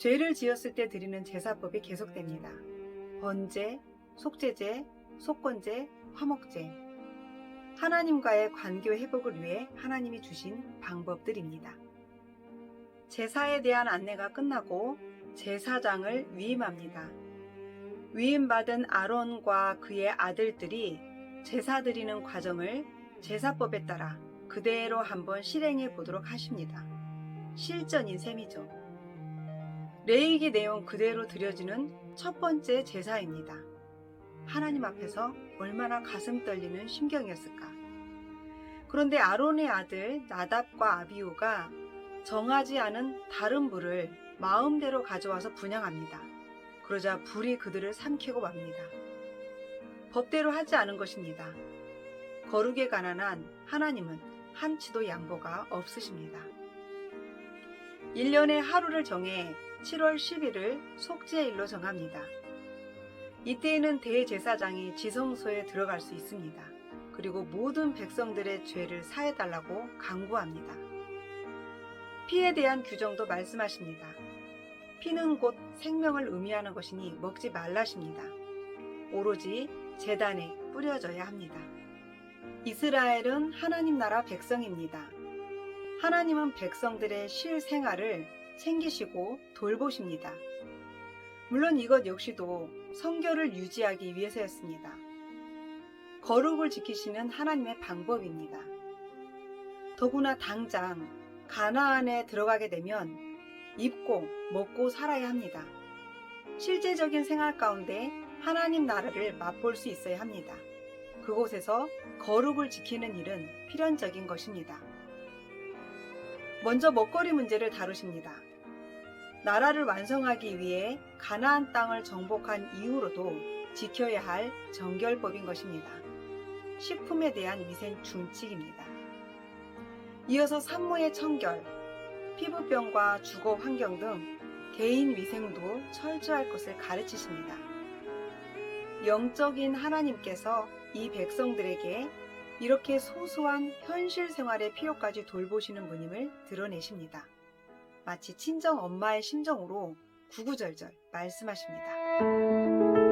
죄를 지었을 때 드리는 제사법이 계속됩니다. 번제, 속죄제, 속건제, 화목제. 하나님과의 관계 회복을 위해 하나님이 주신 방법들입니다. 제사에 대한 안내가 끝나고 제사장을 위임합니다. 위임받은 아론과 그의 아들들이 제사 드리는 과정을 제사법에 따라 그대로 한번 실행해 보도록 하십니다. 실전인 셈이죠. 레이기 내용 그대로 드려지는 첫 번째 제사입니다. 하나님 앞에서 얼마나 가슴 떨리는 심경이었을까. 그런데 아론의 아들 나답과 아비우가 정하지 않은 다른 불을 마음대로 가져와서 분양합니다. 그러자 불이 그들을 삼키고 맙니다. 법대로 하지 않은 것입니다. 거룩에 관한 하나님은 한치도 양보가 없으십니다. 1년에 하루를 정해 7월 10일을 속죄일로 정합니다. 이때에는 대제사장이 지성소에 들어갈 수 있습니다. 그리고 모든 백성들의 죄를 사해달라고 강구합니다. 피에 대한 규정도 말씀하십니다. 피는 곧 생명을 의미하는 것이니 먹지 말라십니다. 오로지 재단에 뿌려져야 합니다. 이스라엘은 하나님 나라 백성입니다. 하나님은 백성들의 실생활을 챙기시고 돌보십니다. 물론 이것 역시도 성결을 유지하기 위해서였습니다. 거룩을 지키시는 하나님의 방법입니다. 더구나 당장 가나안에 들어가게 되면 입고 먹고 살아야 합니다. 실제적인 생활 가운데 하나님 나라를 맛볼 수 있어야 합니다. 그곳에서 거룩을 지키는 일은 필연적인 것입니다. 먼저 먹거리 문제를 다루십니다. 나라를 완성하기 위해 가나안 땅을 정복한 이후로도 지켜야 할 정결법인 것입니다. 식품에 대한 위생 준칙입니다. 이어서 산모의 청결, 피부병과 주거 환경 등 개인 위생도 철저할 것을 가르치십니다. 영적인 하나님께서 이 백성들에게 이렇게 소소한 현실 생활의 필요까지 돌보시는 분임을 드러내십니다. 마치 친정 엄마의 심정으로 구구절절 말씀하십니다.